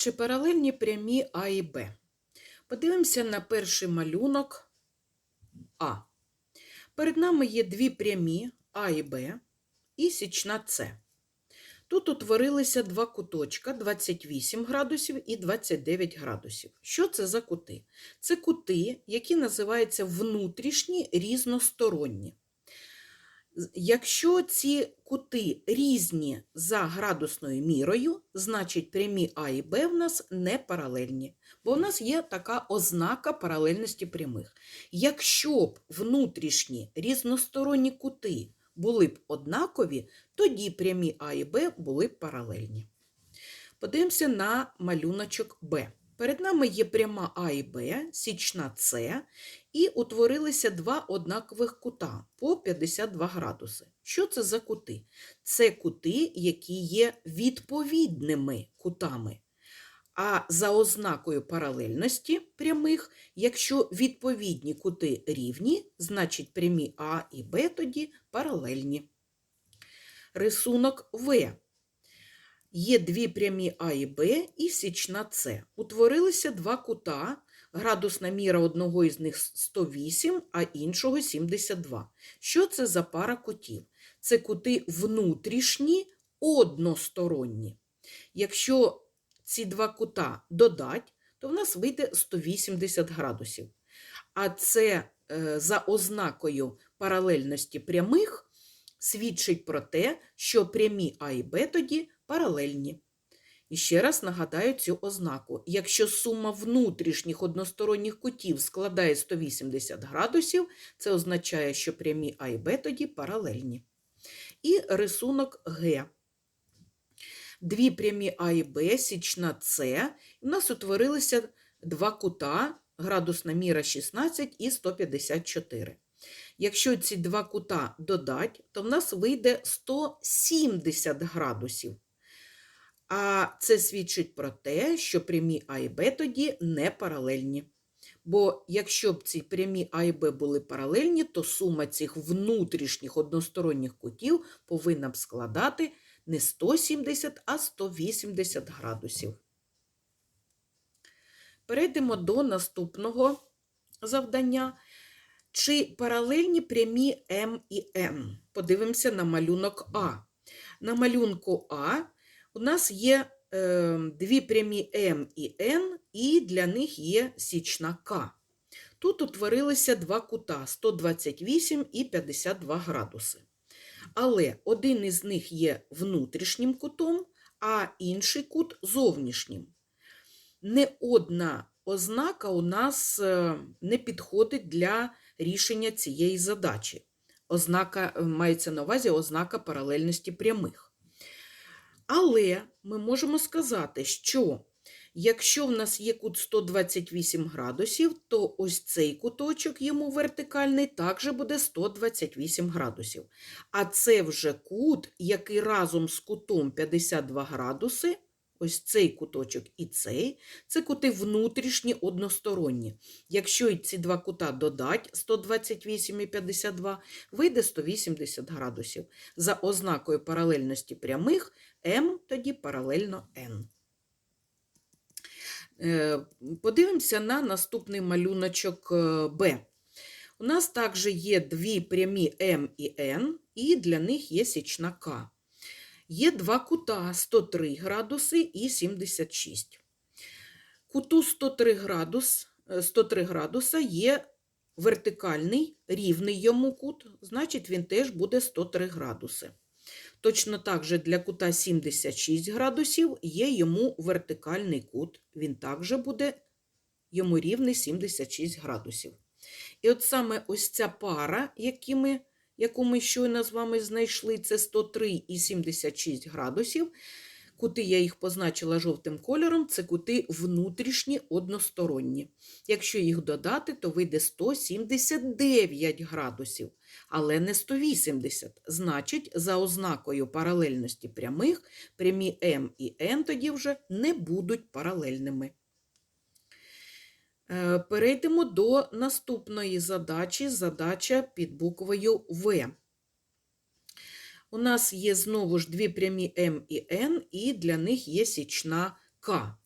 Чи паралельні прямі А і Б? Подивимося на перший малюнок А. Перед нами є дві прямі А і Б і січна С. Тут утворилися два куточка 28 градусів і 29 градусів. Що це за кути? Це кути, які називаються внутрішні різносторонні. Якщо ці кути різні за градусною мірою, значить прямі А і Б в нас не паралельні, бо в нас є така ознака паралельності прямих. Якщо б внутрішні різносторонні кути були б однакові, тоді прямі А і Б були б паралельні. Подивимося на малюночок Б. Перед нами є пряма А і Б, січна С, і утворилися два однакових кута по 52 градуси. Що це за кути? Це кути, які є відповідними кутами. А за ознакою паралельності прямих, якщо відповідні кути рівні, значить прямі А і Б тоді паралельні. Рисунок В. Є дві прямі А і Б і січна С. Утворилися два кута. Градусна міра одного із них 108, а іншого 72. Що це за пара кутів? Це кути внутрішні односторонні. Якщо ці два кута додать, то в нас вийде 180 градусів. А це е, за ознакою паралельності прямих свідчить про те, що прямі А і Б тоді паралельні. І ще раз нагадаю цю ознаку. Якщо сума внутрішніх односторонніх кутів складає 180 градусів, це означає, що прямі А і Б тоді паралельні. І рисунок Г. Дві прямі А і Б, січна С. У нас утворилися два кута, градусна міра 16 і 154. Якщо ці два кута додать, то в нас вийде 170 градусів. А це свідчить про те, що прямі А і Б тоді не паралельні. Бо якщо б ці прямі А і Б були паралельні, то сума цих внутрішніх односторонніх кутів повинна б складати не 170, а 180 градусів. Перейдемо до наступного завдання. Чи паралельні прямі М і Н? Подивимося на малюнок А. На малюнку А у нас є е, дві прямі М і Н, і для них є січна К. Тут утворилися два кута 128 і 52 градуси. Але один із них є внутрішнім кутом, а інший кут зовнішнім. Не одна ознака у нас е, не підходить для рішення цієї задачі. Ознака мається на увазі ознака паралельності прямих. Але ми можемо сказати, що якщо в нас є кут 128 градусів, то ось цей куточок йому вертикальний також буде 128 градусів. А це вже кут, який разом з кутом 52 градуси, ось цей куточок і цей, це кути внутрішні односторонні. Якщо ці два кута додать 128 і 52, вийде 180 градусів. За ознакою паралельності прямих М тоді паралельно N. Е, Подивимося на наступний малюночок е, Б. У нас також є дві прямі М і N, і для них є січна К. Є два кута 103 градуси і 76. Куту 103, градус, е, 103 градуса є вертикальний, рівний йому кут, значить він теж буде 103 градуси. Точно так же для кута 76 градусів є йому вертикальний кут, він також буде йому рівний 76 градусів. І от саме ось ця пара, які ми, яку ми щойно з вами знайшли, це 103 і 76 градусів. Кути я їх позначила жовтим кольором, це кути внутрішні односторонні. Якщо їх додати, то вийде 179 градусів, але не 180. Значить, за ознакою паралельності прямих, прямі М і Н тоді вже не будуть паралельними. Е, Перейдемо до наступної задачі, задача під буквою В. У нас є знову ж дві прямі М і Н, і для них є січна К.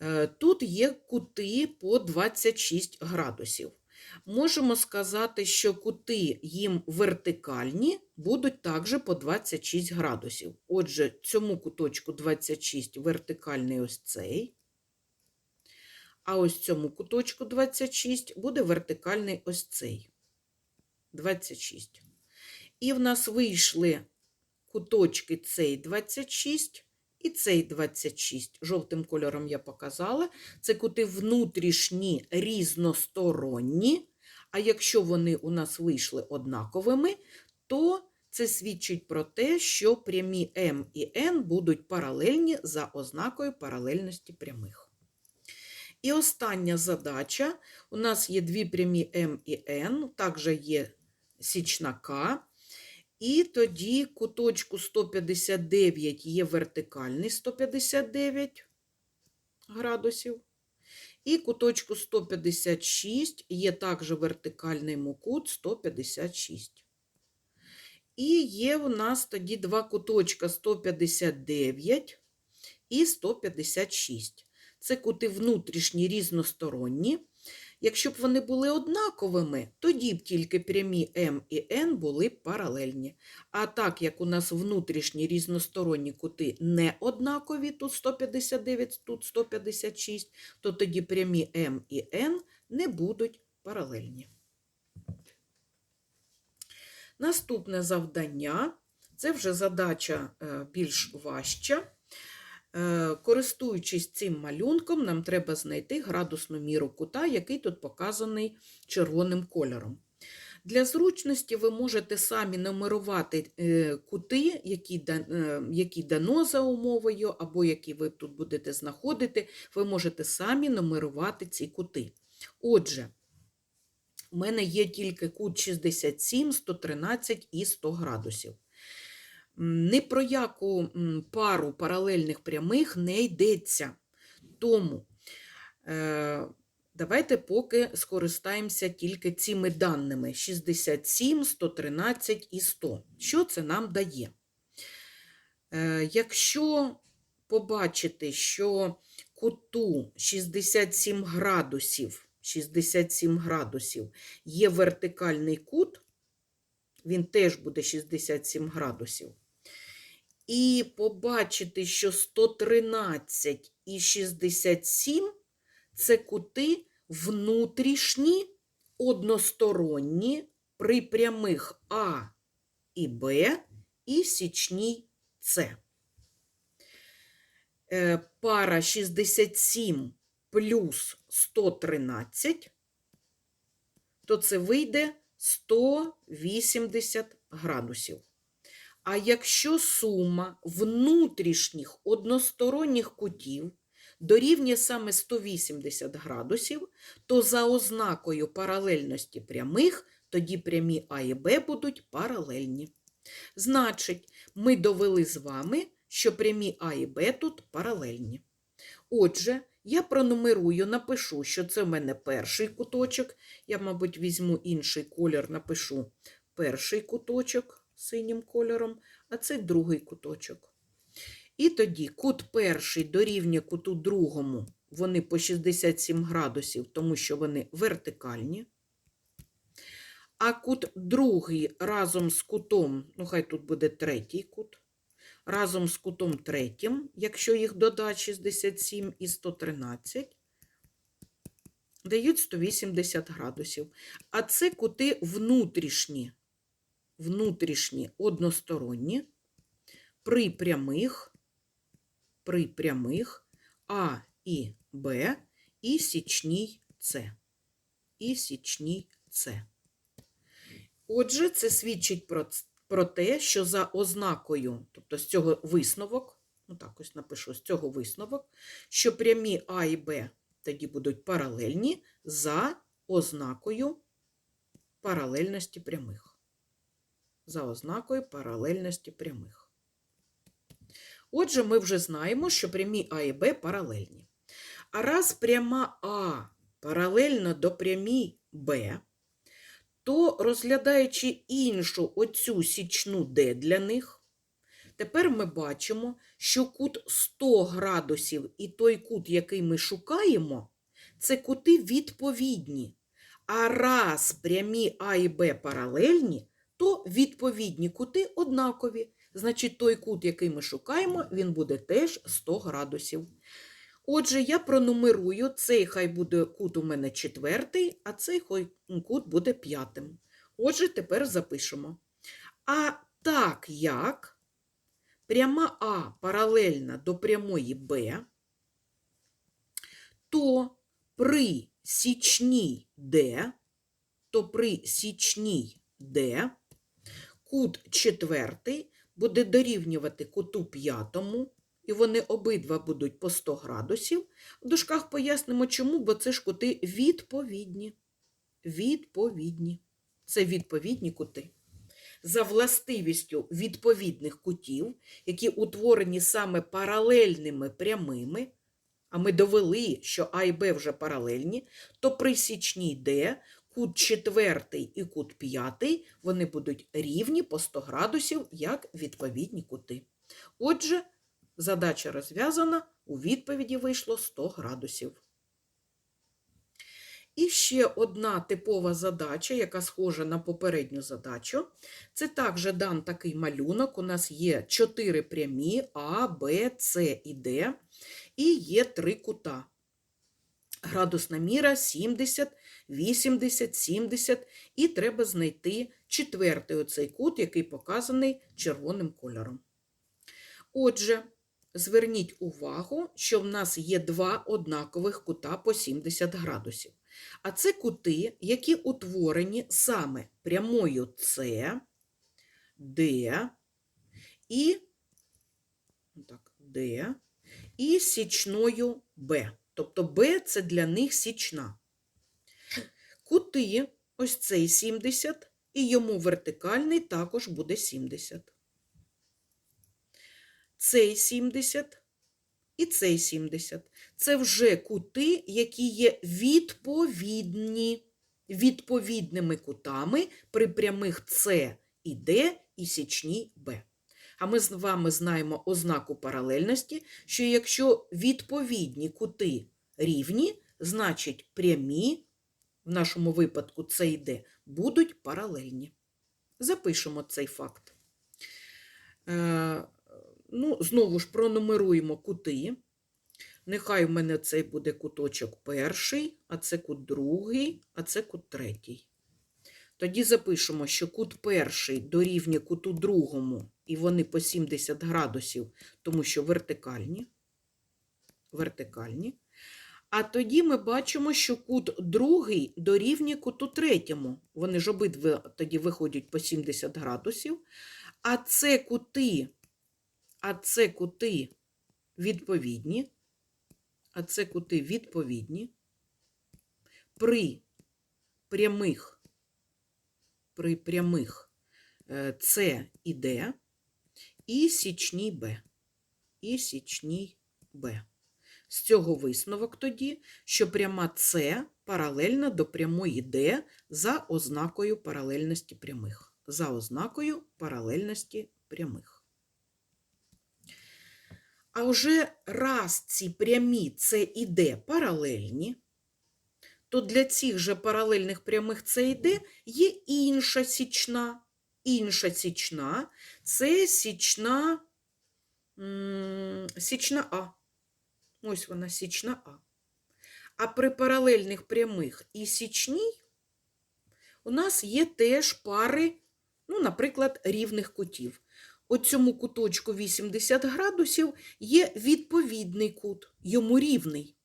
Е, Тут є кути по 26 градусів. Можемо сказати, що кути їм вертикальні будуть також по 26 градусів. Отже, цьому куточку 26 вертикальний ось цей. А ось цьому куточку 26 буде вертикальний ось цей. 26. І в нас вийшли куточки цей 26 і цей 26. Жовтим кольором я показала. Це кути внутрішні різносторонні. А якщо вони у нас вийшли однаковими, то це свідчить про те, що прямі М і Н будуть паралельні за ознакою паралельності прямих. І остання задача. У нас є дві прямі М і Н, також є січна К. І тоді куточку 159 є вертикальний 159 градусів. І куточку 156 є також вертикальний кут 156. І є в нас тоді два куточка 159 і 156. Це кути внутрішні різносторонні. Якщо б вони були однаковими, тоді б тільки прямі М і Н були б паралельні. А так як у нас внутрішні різносторонні кути не однакові, тут 159, тут 156, то тоді прямі М і Н не будуть паралельні. Наступне завдання це вже задача е, більш важча. Е, Користуючись цим малюнком, нам треба знайти градусну міру кута, який тут показаний червоним кольором. Для зручності ви можете самі нумерувати е, кути, які, е, які дано за умовою, або які ви тут будете знаходити, ви можете самі нумерувати ці кути. Отже, у мене є тільки кут 67, 113 і 100 градусів. Ні про яку пару паралельних прямих не йдеться. Тому е, давайте поки скористаємося тільки цими даними: 67, 113 і 100. Що це нам дає? Е, якщо побачити, що куту 67 градусів, 67 градусів є вертикальний кут, він теж буде 67 градусів. І побачити, що 113 і 67 це кути внутрішні, односторонні при прямих А і Б і січній С. Е, Пара 67 плюс 113, то це вийде 180 градусів. А якщо сума внутрішніх односторонніх кутів дорівнює саме 180 градусів, то за ознакою паралельності прямих тоді прямі А і Б будуть паралельні. Значить, ми довели з вами, що прямі А і Б тут паралельні. Отже, я пронумерую, напишу, що це в мене перший куточок. Я, мабуть, візьму інший колір, напишу перший куточок синім кольором, а це другий куточок. І тоді кут перший дорівнює куту другому, вони по 67 градусів, тому що вони вертикальні. А кут другий разом з кутом, ну хай тут буде третій кут, разом з кутом третім, якщо їх додати 67 і 113, дають 180 градусів. А це кути внутрішні, внутрішні односторонні, при прямих, при прямих А і Б і січній С. І січній С. Отже, це свідчить про, про те, що за ознакою, тобто з цього висновок, ну так ось напишу, з цього висновок, що прямі А і Б тоді будуть паралельні за ознакою паралельності прямих. За ознакою паралельності прямих. Отже, ми вже знаємо, що прямі А і Б паралельні. А раз пряма А паралельна до прямій Б, то розглядаючи іншу оцю січну Д для них, Тепер ми бачимо, що кут 100 градусів і той кут, який ми шукаємо, це кути відповідні. А раз прямі А і Б паралельні, то відповідні кути однакові. Значить, той кут, який ми шукаємо, він буде теж 100 градусів. Отже, я пронумерую, цей хай буде кут у мене четвертий, а цей кут буде п'ятим. Отже, тепер запишемо. А так як пряма А паралельна до прямої Б, то при січній Д, то при січній Д кут четвертий буде дорівнювати куту п'ятому, і вони обидва будуть по 100 градусів. В дужках пояснимо чому, бо це ж кути відповідні. Відповідні. Це відповідні кути. За властивістю відповідних кутів, які утворені саме паралельними прямими, а ми довели, що А і Б вже паралельні, то при січній Д кут четвертий і кут п'ятий вони будуть рівні по 100 градусів, як відповідні кути. Отже, задача розв'язана, у відповіді вийшло 100 градусів. І ще одна типова задача, яка схожа на попередню задачу. Це також дан такий малюнок. У нас є чотири прямі А, Б, С і Д, і є три кута. Градусна міра 70, 80, 70, і треба знайти четвертий оцей кут, який показаний червоним кольором. Отже, зверніть увагу, що в нас є два однакових кута по 70 градусів. А це кути, які утворені саме прямою С, Д і, так, Д, і січною Б. Тобто Б це для них січна. Кути, ось цей 70, і йому вертикальний також буде 70. Цей 70 і цей 70. Це вже кути, які є відповідні, відповідними кутами при прямих С і Д і січній Б. А ми з вами знаємо ознаку паралельності, що якщо відповідні кути рівні, значить прямі, в нашому випадку і Д, будуть паралельні. Запишемо цей факт. Е, ну, Знову ж пронумеруємо кути. Нехай в мене цей буде куточок перший, а це кут другий, а це кут третій. Тоді запишемо, що кут перший дорівнює куту другому, і вони по 70 градусів, тому що вертикальні. вертикальні. А тоді ми бачимо, що кут другий дорівнює куту третьому. Вони ж обидва тоді виходять по 70 градусів. А це кути, а це кути відповідні. А це кути відповідні при прямих, при прямих С і Д і січній Б. І січній Б. З цього висновок тоді, що пряма С паралельна до прямої Д за ознакою паралельності прямих. За ознакою паралельності прямих. А вже раз ці прямі С і Д паралельні, то для цих же паралельних прямих С і Д є інша січна. Інша січна це січна, січна А. Ось вона січна А. А при паралельних прямих і січній у нас є теж пари, ну, наприклад, рівних кутів. У цьому куточку 80 градусів є відповідний кут, йому рівний.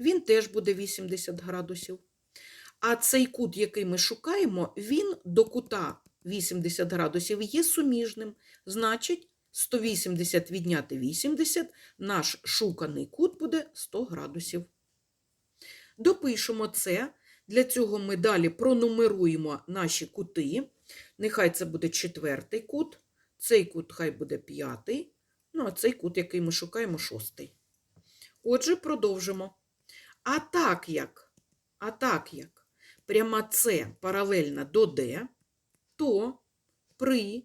Він теж буде 80 градусів. А цей кут, який ми шукаємо, він до кута 80 градусів є суміжним. Значить, 180 відняти 80, наш шуканий кут буде 100 градусів. Допишемо це. Для цього ми далі пронумеруємо наші кути. Нехай це буде четвертий кут. Цей кут хай буде п'ятий, ну а цей кут, який ми шукаємо, шостий. Отже, продовжимо. А так як, а так як пряма С паралельна до Д, то при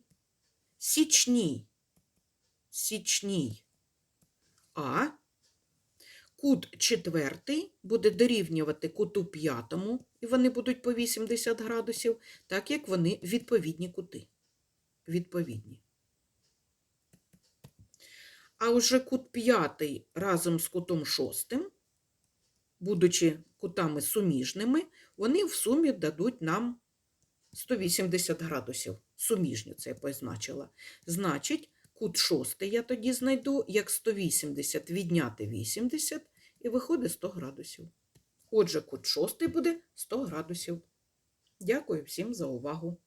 січній січній А. Кут четвертий буде дорівнювати куту п'ятому, і вони будуть по 80 градусів, так як вони відповідні кути. Відповідні. А вже кут п'ятий разом з кутом шостим, будучи кутами суміжними, вони в сумі дадуть нам 180 градусів. Суміжні це я позначила. Значить, кут шостий я тоді знайду, як 180 відняти 80, і виходить 100 градусів. Отже, кут шостий буде 100 градусів. Дякую всім за увагу.